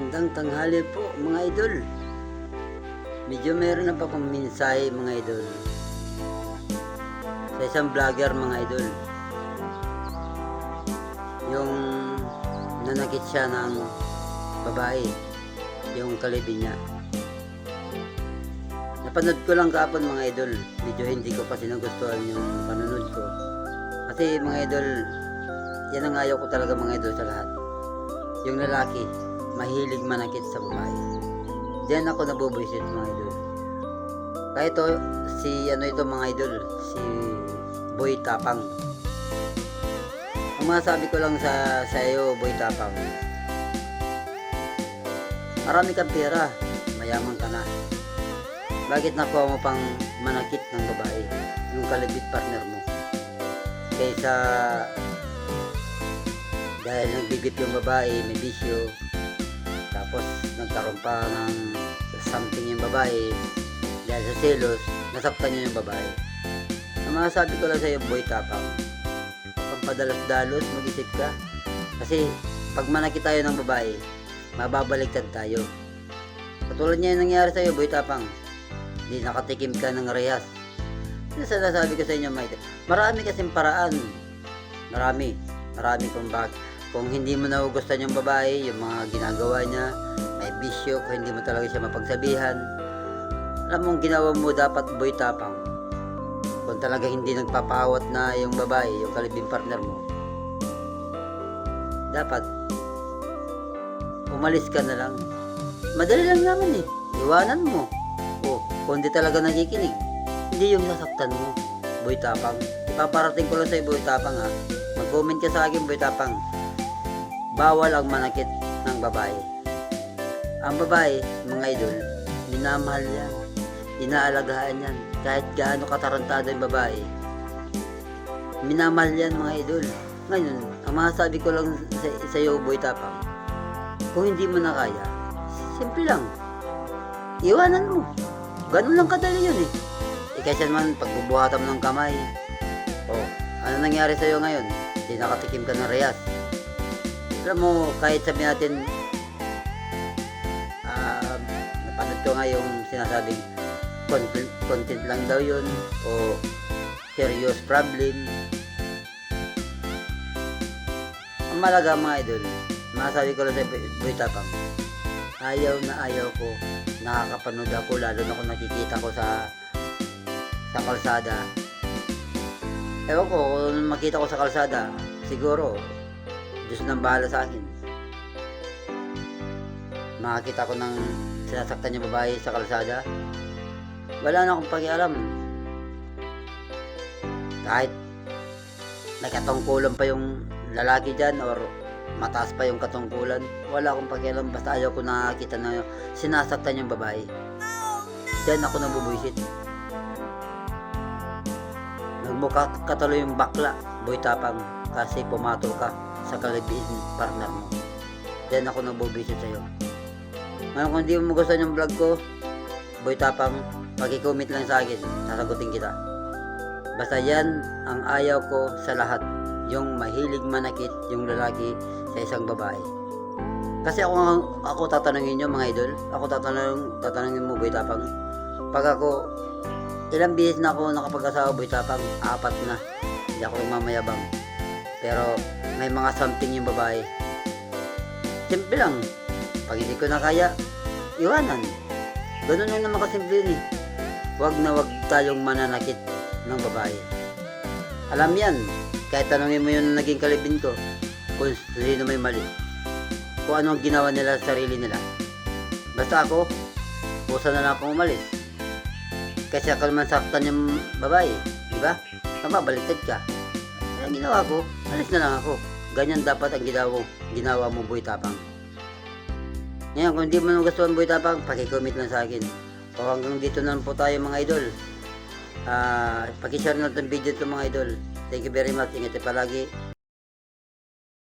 Magandang tanghali po mga idol. Medyo meron na pa akong mensahe mga idol. Sa isang vlogger mga idol. Yung nanakit siya ng babae. Yung kalibin niya. Napanood ko lang kapon mga idol. Medyo hindi ko kasi nagustuhan yung panonood ko. Kasi mga idol, yan ang ayaw ko talaga mga idol sa lahat. Yung lalaki, mahilig manakit sa babae. Diyan ako nabubuisit mga idol. Kaya ito, si ano ito mga idol, si Boy Tapang. Ang masabi ko lang sa sa iyo, Boy Tapang. Marami kang pera, mayaman ka na. Bakit nakuha mo pang manakit ng babae, yung kalibit partner mo? Kaysa dahil nagbibit yung babae, may bisyo, nagkaroon pa ng something yung babae, dahil sa selos, nasaktan niya yung babae. Ang masasabi ko lang sa iyo, boy tapang, padalos-dalos, mag-isip ka. Kasi, pag manakit tayo ng babae, mababaliktad tayo. Katulad niya yung nangyari sa iyo, boy tapang, hindi nakatikim ka ng rehas. Yung sinasabi ko sa inyo, Mike, marami kasing paraan. Marami. Marami kung bak kung hindi mo nagugustuhan yung babae, yung mga ginagawa niya, bisyo, kung hindi mo talaga siya mapagsabihan, alam mong ginawa mo dapat boy tapang. Kung talaga hindi nagpapawat na yung babae, yung kalibing partner mo, dapat umalis ka na lang. Madali lang naman eh. Iwanan mo. O, kung hindi talaga nakikinig, hindi yung sasaktan mo. Boy Tapang. Ipaparating ko lang sa'yo, Boy Tapang ha. Mag-comment ka sa akin, Boy Tapang. Bawal ang manakit ng babae. Ang babae, mga idol, minamahal yan. Inaalagaan yan. Kahit gaano katarantado yung babae. Minamahal yan, mga idol. Ngayon, ang masasabi ko lang sa, sa iyo, Boy Tapang, kung hindi mo na kaya, simple lang. Iwanan mo. Ganun lang kadali yun eh. Eh kaysa naman pagbubuhatan mo ng kamay. Oh, ano nangyari sa'yo ngayon? Hindi nakatikim ka ng reyas. Alam mo, kahit sabi natin, ko nga yung sinasabing content, lang daw yun o serious problem. Ang malaga mga idol, masasabi ko lang sa Boy Tapang, ayaw na ayaw ko nakakapanood ako lalo na kung nakikita ko sa sa kalsada ewan ko kung makita ko sa kalsada siguro Diyos nang bahala sa akin makakita ko ng sinasaktan yung babae sa kalsada. Wala na akong pakialam. Kahit nakatungkulan pa yung lalaki dyan or mataas pa yung katungkulan wala akong pakialam. Basta ayaw ko nakakita na sinasaktan yung babae. Dyan ako nabubuisit nagmukha ka tuloy yung bakla boy tapang kasi pumatol ka sa kalibiin partner mo. Dyan ako nabubuisit sa'yo ngayon kung di mo gusto yung vlog ko boy tapang pag-comment lang sa akin sasagutin kita basta yan ang ayaw ko sa lahat yung mahilig manakit yung lalaki sa isang babae. Kasi ako ako tatanungin niyo mga idol, ako tatanung tatanungin mo boy tapang. Pag ako ilang beses na ako nakapag-asawa boy tapang, apat na. Hindi ako mamayabang. Pero may mga something yung babae. Simple lang. Pag hindi ko na kaya, iwanan. Ganun lang naman kasimple yun eh. Huwag na huwag tayong mananakit ng babae. Alam yan, kahit tanongin mo yung naging kalibin ko, kung sino may mali. Kung ano ang ginawa nila sa sarili nila. Basta ako, pusa na lang akong umalis. Kasi ako naman saktan yung babae, di ba? Mababaliktad ka. Kaya ginawa ko, alis na lang ako. Ganyan dapat ang ginawa, ginawa mo, Boy Tapang. Ngayon, kung hindi mo nagustuhan, Boy Tapang, pakicomment lang sa akin. O hanggang dito na po tayo mga idol. Ah, pakishare na itong video ito mga idol. Thank you very much. Ingat palagi.